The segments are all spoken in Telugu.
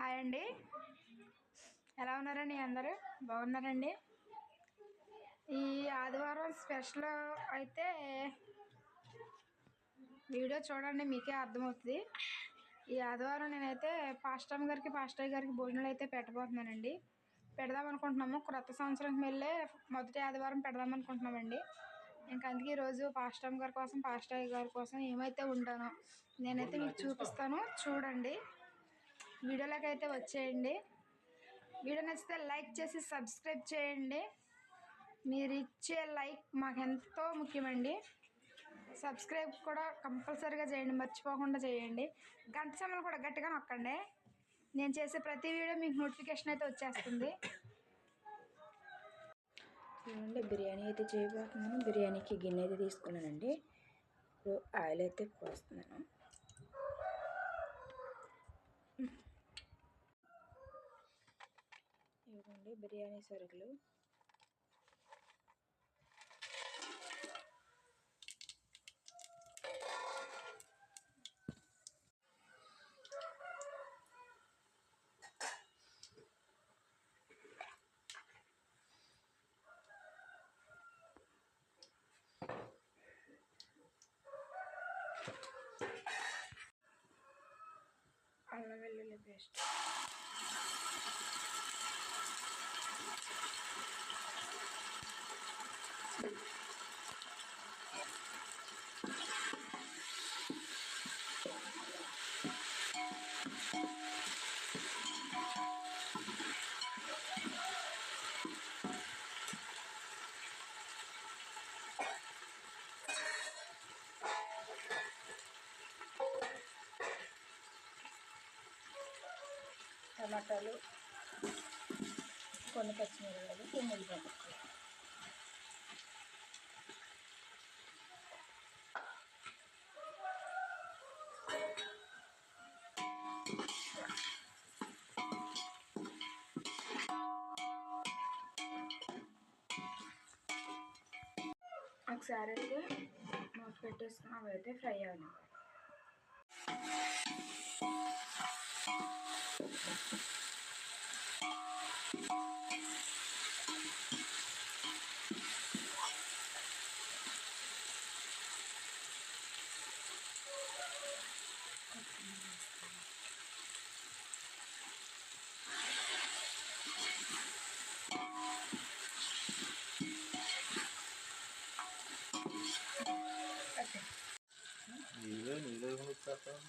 హాయ్ అండి. ఎలా ఉన్నారండి అందరూ? బాగున్నారండి? ఈ ఆదివారం స్పెషల్ అయితే వీడియో చూడండి మీకే అర్థమవుతుంది. ఈ ఆదివారం నేనైతే పాస్టమ్ గారికి పాస్టర్ గారికి భోజనాలు అయితే పెట్టబోతున్నానండి. పెడదాం అనుకుంటున్నాము. క్రొత్త సంవత్సరంకి వెళ్ళే మొదటి ఆదివారం పెడదాం అనుకుంటున్నామండి. ఇంకా అందుకే ఈరోజు పాస్టమ్ గారి కోసం పాస్టర్ గారి కోసం ఏమైతే ఉంటానో నేనైతే మీకు చూపిస్తాను. చూడండి. వీడియోలోకి అయితే వచ్చేయండి. వీడియో నచ్చితే లైక్ చేసి సబ్స్క్రైబ్ చేయండి. మీరు ఇచ్చే లైక్ మాకు ఎంతో ముఖ్యమండి. సబ్స్క్రైబ్ కూడా కంపల్సరీగా చేయండి మర్చిపోకుండా చేయండి. గంట సమయంలో కూడా గట్టిగా నొక్కండి. నేను చేసే ప్రతి వీడియో మీకు నోటిఫికేషన్ అయితే వచ్చేస్తుంది. చూడండి బిర్యానీ అయితే చేయబోతున్నాను. బిర్యానీకి గిన్నె అయితే తీసుకున్నానండి. ఇప్పుడు ఆయిల్ అయితే పోస్తున్నాను. అండి బిర్యానీ సరుకులు. అల్లం వెల్లుల్లి పేస్ట్. టమాటాలు కొన్ని పచ్చిమిరపకాయలు కొన్ని ఉల్లిపాయలు ఒకసారి అయితే మూత పెట్టేసుకుని అవి అయితే ఫ్రై అవ్వాలి. ఓకే నీళ్ళే నీళ్ళే కొనుక్కొస్తా కొద్దిగా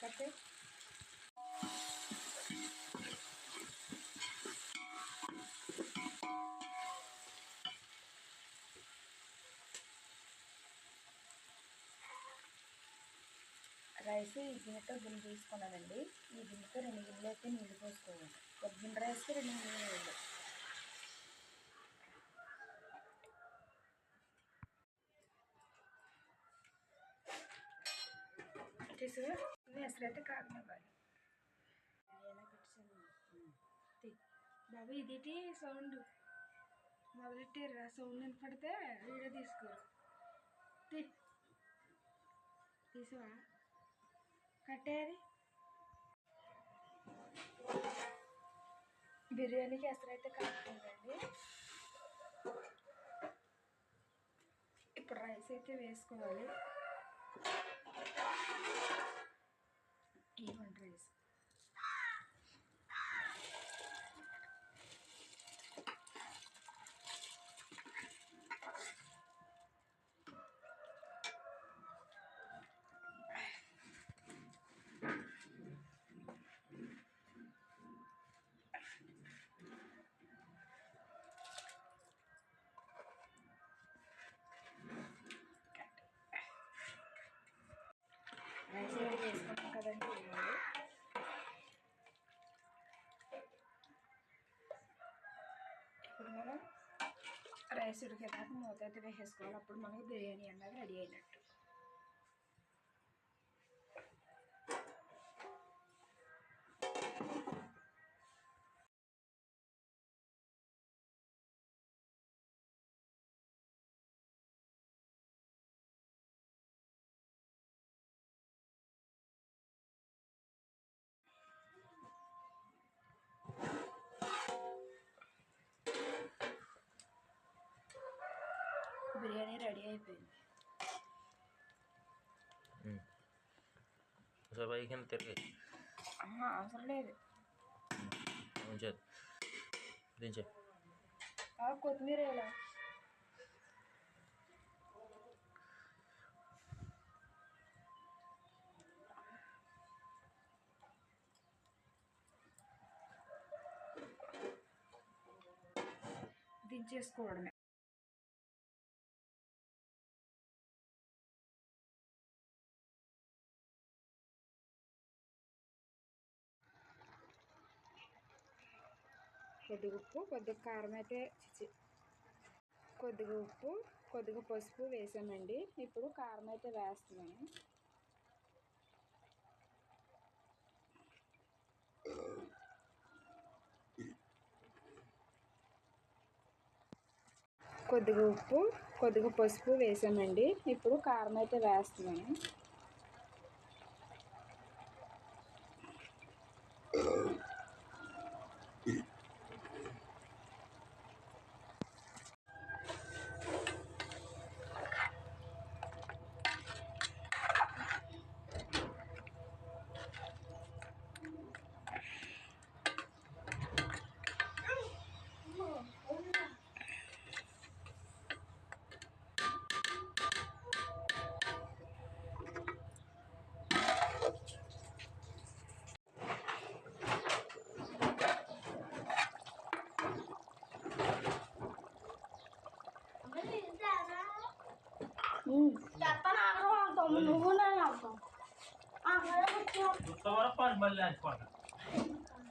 కట్టే రైస్ ఈ గిన్నెతో గిన్నె తీసుకున్నానండి. ఈ గిన్నెతో రెండు గిన్నెలు అయితే నీళ్ళు పోసుకోవాలి. ఒక గిన్నె రైస్కి రెండు గిన్నెలు నీళ్ళు ఎసరైతే కాగనివ్వాలి ఎలా పెట్టాను బాబు ఇది సౌండ్? మొదలెట్టిర్రా? సౌండ్ వినపడితే వీడియో తీసుకోరు తీ. తీసావా కట్టేది బిర్యానీకి ఎసరైతే కాగుతుందండి ఇప్పుడు రైస్ అయితే వేసుకోవాలి. రైస్ ఉడికేదాకా మూత అయితే వేసేసుకోవాలి అప్పుడు మనకి బిర్యానీ అన్నది రెడీ అయినట్టు బిర్యానీ రెడీ అయిపోయింది ఒకసారి పైకి కింద తిరిగి ఆహా, అవసరం లేదు ఉంచేది దించే ఆ, కొత్తిమీర ఎలా దించేసుకోవడమే కొద్దిగా ఉప్పు కొద్దిగా కారం అయితే కొద్దిగా ఉప్పు కొద్దిగా పసుపు వేసామండి. ఇప్పుడు కారం అయితే వేస్తున్నాను. కొద్దిగా ఉప్పు కొద్దిగా పసుపు వేసామండి. ఇప్పుడు కారం అయితే వేస్తున్నాను.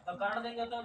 कारण देंगे तो